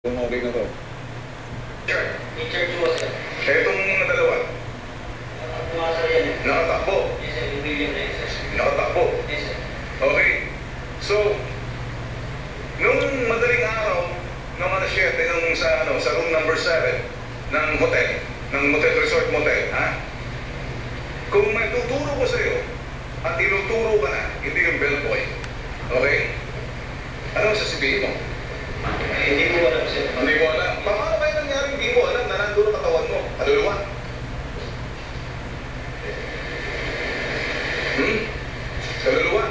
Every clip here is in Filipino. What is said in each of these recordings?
Kung okay na to. Sir, In-charge mo, sir. etong mga dalawa, Ang pumasa yan. eh. nakatakbo. Yes, sir. Yung billion na sir. Nakatakbo. Yes, sir. Okay. So, nung madaling araw, ng alas 7, nung sa, ano, sa room number 7 ng hotel, ng Motel Resort Motel, ha? Kung may tuturo ko sa'yo, at tinuturo ka na, hindi yung bellboy, okay? Ano sasabihin mo? Eh, Hindi ko alam, sir. Hindi mo alam. Paano kayo nangyari hindi mo alam na nandun ang katawan mo? Kaluluwa? Hmm? Kaluluwa?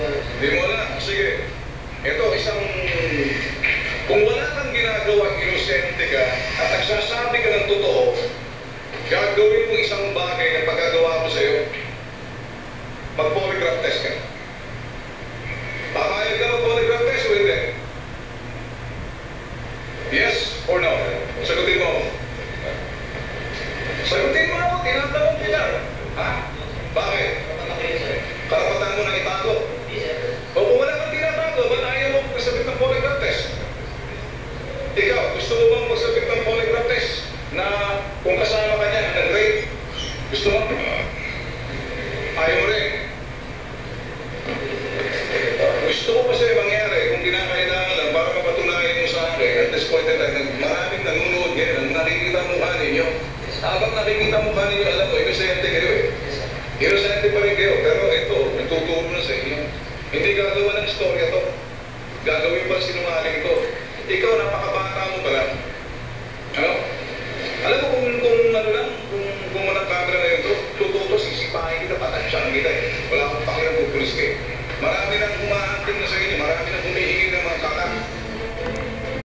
Sir. Hindi mo alam. Sige. Ito, isang... Kung wala kang ginagawa, inosente ka, at nagsasabi ka ng totoo, gagawin mo isang bagay na pagkagawa ko sa'yo, mag-polygraph test ka. Papayag ka mag-polygraph test o hindi? Yes or no? Sagutin mo. Sagutin mo ako, tinatanong kita. Ha? Bakit? Karapatan mo na itago. O kung wala kang tinatago, ba't ayaw mo magsabit ng polygraph test? Ikaw, gusto mo bang magsabit ng polygraph test na kung kasama ka niya ng rape? Gusto mo? Habang nakikita mo ba kanina, alam mo, inosente kayo eh. Inosente pa rin kayo, pero ito, nagtuturo na sa inyo. Hindi gagawa ng istorya to. Gagawin pa sinungaling to. Ikaw, napakabata mo pala. Ano? Alam mo kung, kung ano lang, kung, kung walang camera ngayon to, tututo, sisipahin kita, patansyahan kita eh. Wala akong pakilang pupulis kayo. Eh. Marami nang humahanting na sa inyo, marami nang humihingi ng mga kakak.